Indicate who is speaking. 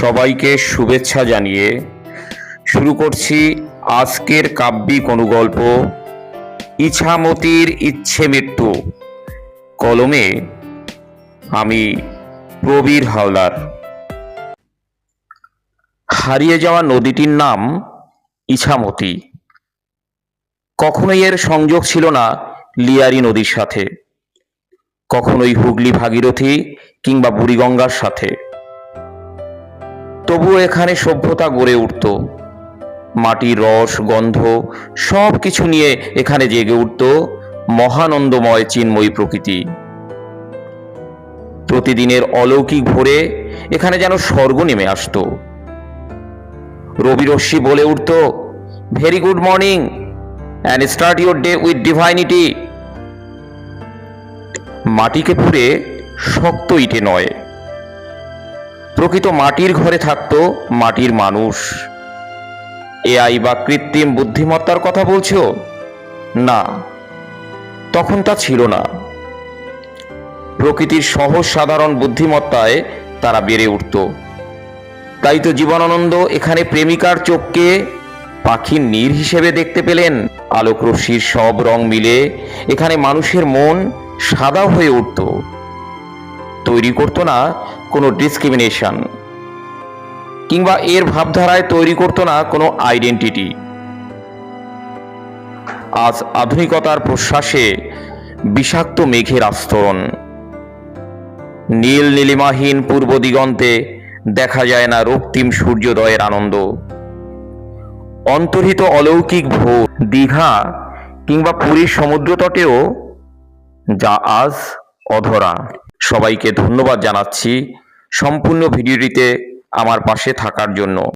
Speaker 1: সবাইকে শুভেচ্ছা জানিয়ে শুরু করছি আজকের কাব্যিক অনুগল্প, ইছামতির ইচ্ছে মৃত্যু। কলমে আমি প্রবীর হাওলার হারিয়ে যাওয়া নদীটির নাম ইছামতি। কখনোই এর সংযোগ ছিল না লিয়ারি নদীর সাথে। কখনোই হুগলি ভাগীরথী কিংবা বুড়িগঙ্গার সাথে। তবুও এখানে সভ্যতা গড়ে উঠত। মাটির রস, গন্ধ সব কিছু নিয়ে এখানে জেগে উঠত মহানন্দময় চিন্ময়ী প্রকৃতি। প্রতিদিনের অলৌকিক ভোরে এখানে যেন স্বর্গ নেমে আসতো। রবি রশ্মি বলে উঠত very good morning and start your day with divinity মাটিকে পুড়ে শক্ত ইটে নয়। প্রকৃত মাটির ঘরে থাকতো মাটির মানুষ। এআই বা কৃত্রিম বুদ্ধিমত্তার কথা বলছো? না, তখন তা ছিল না। প্রকৃতির সহজ সাধারণ বুদ্ধিমত্তায় তারা বেড়ে উঠত। তাই তো জীবনানন্দ এখানে প্রেমিকার চোখকে পাখির নীর হিসেবে দেখতে পেলেন। আলোক রশ্মির সব রং মিলে এখানে মানুষের মন সাদা হয়ে উঠত। তৈরি করতো না কোনো ডিসক্রিমিনেশন কিংবা এর ভাবধারায় তৈরি করতো না কোনো আইডেন্টিটি আজ আধুনিকতার প্রশ্বাসে বিষাক্ত মেঘের আস্তরণ। নীল নীলিমাহীন পূর্ব দিগন্তে দেখা যায় না রক্তিম সূর্যোদয়ের আনন্দ। অন্তর্হিত অলৌকিক ভোর, দীঘা, কিংবা পুরীর সমুদ্রতটেও যা আজ অধরা। সবাইকে ধন্যবাদ জানাচ্ছি। সম্পূর্ণ ভিডিওটিতে আমার পাশে থাকার জন্য।